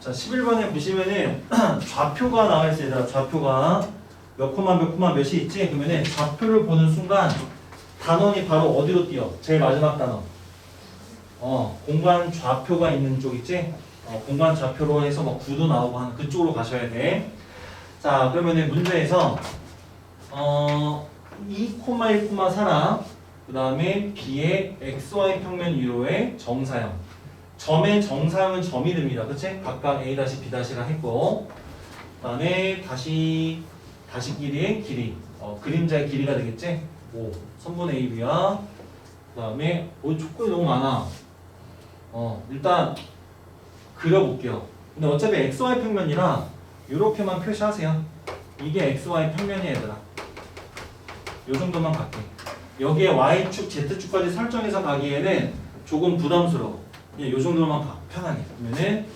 자, 11번에 보시면은 좌표가 나와 있어요. 얘들아. 좌표가 몇 코마 몇 코마 몇이 있지? 그러면은 좌표를 보는 순간 단원이 바로 어디로 뛰어? 제일 마지막 단원. 어, 공간 좌표가 있는 쪽 있지? 어, 공간 좌표로 해서 뭐 구도 나오고 하는 그쪽으로 가셔야 돼. 자, 그러면은 문제에서 어, 2,1, 4랑 그 다음에 B의 XY 평면 위로의 정사형. 점의 정사형은 점이 됩니다. 그치? 각각 A 다시 B 다시가 했고 그 다음에 다시 다시 길이의 길이. 어, 그림자의 길이가 되겠지? 5 선분 AB와 그 다음에 오 조건이 너무 많아. 어 일단 그려볼게요. 근데 어차피 XY 평면이라 이렇게만 표시하세요. 이게 XY 평면이 얘들아. 요 정도만 갈게. 여기에 Y축, Z축까지 설정해서 가기에는 조금 부담스러워 그냥 요 정도만 가 편하게 그러면은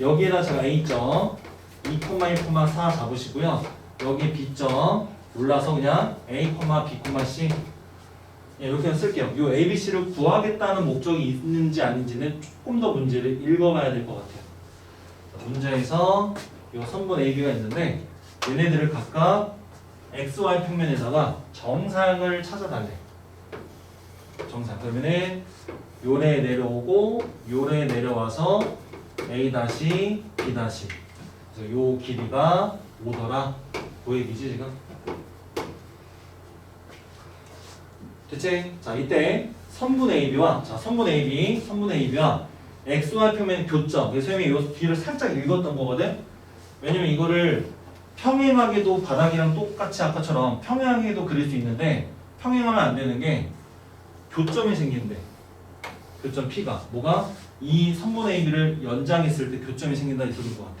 여기에다 제가 A점 2,1,4 잡으시고요 여기 B점 올라서 그냥 A, B, C 예, 이렇게 쓸게요. 이 A, B, C를 구하겠다는 목적이 있는지 아닌지는 조금 더 문제를 읽어봐야 될 것 같아요. 자, 문제에서 이 선분 A, B가 있는데 얘네들을 각각 X, Y 평면에다가 정상을 찾아달래. 정상. 그러면은 요래 내려오고 요래 내려와서 A 다시 B 다시. 그래서 요 길이가 오더라. 보이기지 지금? 됐지? 자 이때 선분 AB와 자 선분 AB, 선분 AB와 XY 표면 교점. 그래서 선생님이 요 뒤를 살짝 읽었던 거거든. 왜냐면 이거를 평행하게도 바닥이랑 똑같이 아까처럼 평행하게도 그릴 수 있는데 평행하면 안 되는 게 교점이 생긴대. 교점 P가 뭐가 이 선분 AB를 연장했을 때 교점이 생긴다 이 소리인 것 같아.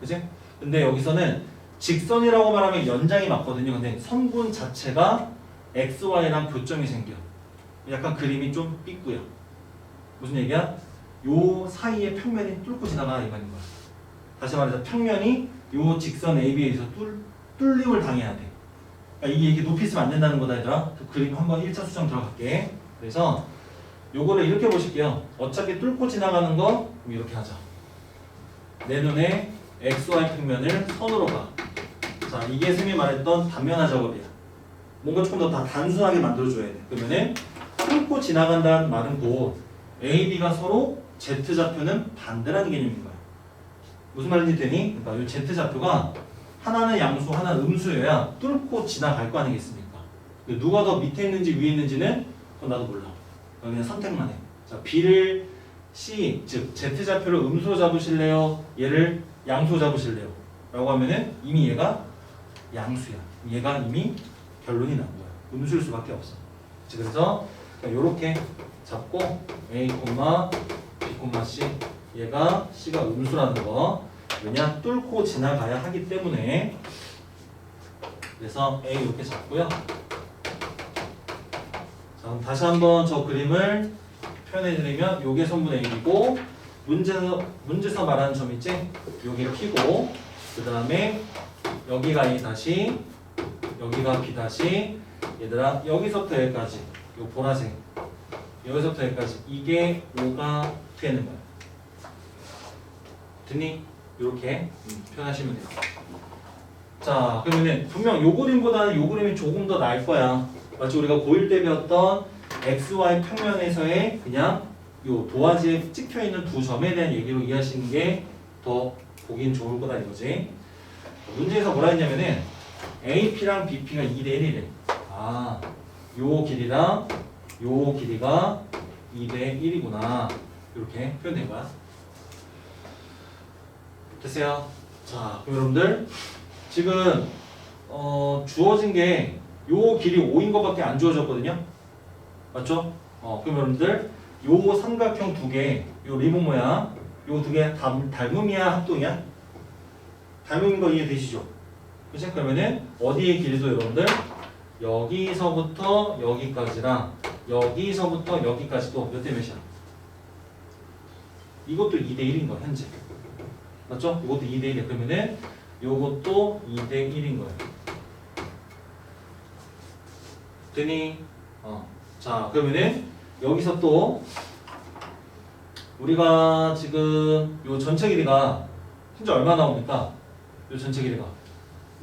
그지? 근데 여기서는 직선이라고 말하면 연장이 맞거든요. 근데 선분 자체가 XY랑 교점이 생겨. 약간 그림이 좀 삐꾸야. 무슨 얘기야? 요 사이에 평면이 뚫고 지나가 이 말인 거야. 다시 말해서 평면이 요 직선 AB에서 뚫, 뚫림을 당해야 돼. 그러니까 이게 이렇게 높이 있으면 안 된다는 거다 얘들아. 그 그림 한번 1차 수정 들어갈게. 그래서 요거를 이렇게 보실게요. 어차피 뚫고 지나가는 거 이렇게 하자. 내 눈에 XY 평면을 선으로 봐. 자, 이게 쌤이 말했던 단면화 작업이야. 뭔가 조금 더 다 단순하게 만들어줘야 돼. 그러면은 뚫고 지나간다는 말은 곧 A, B가 서로 Z 좌표는 반대라는 개념인 거야. 무슨 말인지 되니? 그러니까 이 Z 좌표가 하나는 양수, 하나는 음수여야 뚫고 지나갈 거 아니겠습니까? 누가 더 밑에 있는지 위에 있는지는 그건 나도 몰라. 그냥 선택만 해. 자, B를 C, 즉 Z 좌표를 음수로 잡으실래요? 얘를 양수로 잡으실래요? 라고 하면은 이미 얘가 양수야. 얘가 이미 결론이 난 거야. 음수일 수밖에 없어. 자, 그래서 이렇게 잡고 A, B, C 얘가 C가 음수라는 거 왜냐 뚫고 지나가야 하기 때문에 그래서 A 이렇게 잡고요. 자, 그럼 다시 한번 저 그림을 표현해드리면 요게 선분 A이고 문제에서 문제에서 말하는 점 있지? 요게 P고 그 다음에 여기가 A 다시 여기가 B 다시 얘들아 여기서부터 여기까지 요 보라색 여기서부터 여기까지 이게 5가 되는 거야 됐니? 이렇게 음, 표현하시면 돼요 자 그러면은 분명 요 그림보다는 요 그림이 조금 더 나을 거야 마치 우리가 고1 때 배웠던 XY 평면에서의 그냥 요 도화지에 찍혀 있는 두 점에 대한 얘기로 이해하시는 게 더 보긴 좋을 거다 이거지 문제에서 뭐라 했냐면은 AP랑 BP가 2대 1이래. 아, 요 길이랑 요 길이가 2대 1이구나. 이렇게 표현된 거야. 됐어요? 자, 그럼 여러분들 지금 어, 주어진 게 요 길이 5인 것밖에 안 주어졌거든요. 맞죠? 어, 그럼 여러분들 요 삼각형 두 개, 요 리본 모양, 요 두 개 닮음이야, 합동이야? 닮은 거 이해되시죠? 그치? 그러면은 어디의 길이도 여러분들 여기서부터 여기까지랑 여기서부터 여기까지도 몇 대 몇이야? 이것도 2대 1인 거야 현재 맞죠? 이것도 2대 1이야 그러면은 이것도 2대 1인 거야 되니? 어. 자 그러면은 여기서 또 우리가 지금 요 전체 길이가 현재 얼마 나옵니까? 요 전체 길이가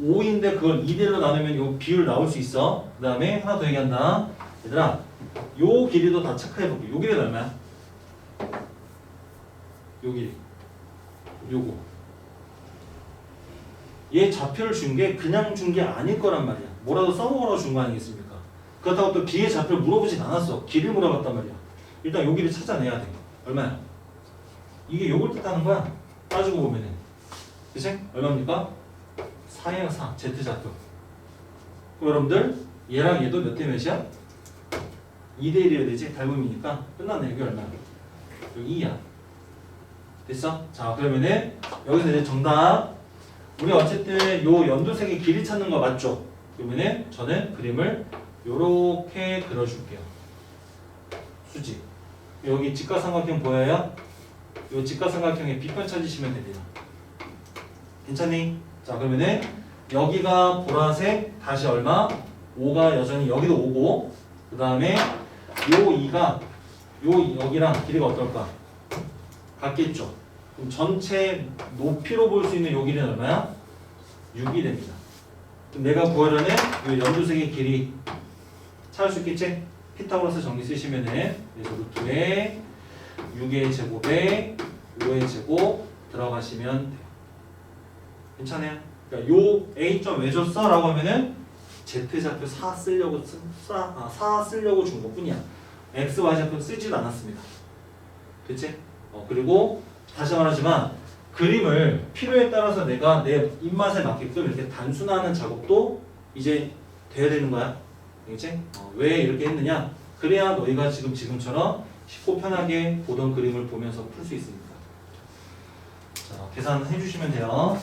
5인데 그걸 2대로 나누면 요 비율 나올 수 있어. 그 다음에 하나 더 얘기한다. 얘들아, 요 길이도 다 체크해볼게. 요 길이가 얼마야? 요 길이. 요거. 얘 좌표를 준 게 그냥 준 게 아닐 거란 말이야. 뭐라도 써먹으라고 준거 아니겠습니까? 그렇다고 또 B의 좌표를 물어보진 않았어. 길을 물어봤단 말이야. 일단 요 길이 찾아내야 돼. 얼마야? 이게 요걸 뜻하는 거야. 따지고 보면은. 그치? 얼마입니까? 4예요 4. Z 좌표. 여러분들 얘랑 얘도 몇 대 몇이야? 2대 1이어야 되지? 닮음이니까 끝났네. 여기 얼마야? 여기 2야. 됐어? 자 그러면은 여기서 이제 정답 우리 어쨌든 요 연두색의 길이 찾는 거 맞죠? 그러면은 저는 그림을 요렇게 그려줄게요. 수직. 여기 직각삼각형 보여요? 요 직각삼각형의 빗변 찾으시면 됩니다. 괜찮니? 자 그러면은 여기가 보라색 다시 얼마? 5가 여전히 여기도 5고 그 다음에 요 2가 요 여기랑 길이가 어떨까? 같겠죠? 그럼 전체 높이로 볼 수 있는 요 길이는 얼마야? 6이 됩니다. 그럼 내가 구하려는 요 연두색의 길이 찾을 수 있겠지? 피타고라스 정리 쓰시면은 그래서 루트에 6의 제곱에 5의 제곱 들어가시면 돼요. 괜찮아요? 그러니까 요 A점 왜 줬어? 라고 하면은 Z좌표 4 쓰려고 쓰, 4, 아, 4 쓰려고 준 것뿐이야. X, Y 좌표 쓰지도 않았습니다. 그치? 어, 그리고 다시 말하지만 그림을 필요에 따라서 내가 내 입맛에 맞게끔 이렇게 단순화하는 작업도 이제 돼야 되는 거야. 알겠지? 어, 왜 이렇게 했느냐? 그래야 너희가 지금 지금처럼 쉽고 편하게 보던 그림을 보면서 풀 수 있으니까. 자, 계산해 주시면 돼요.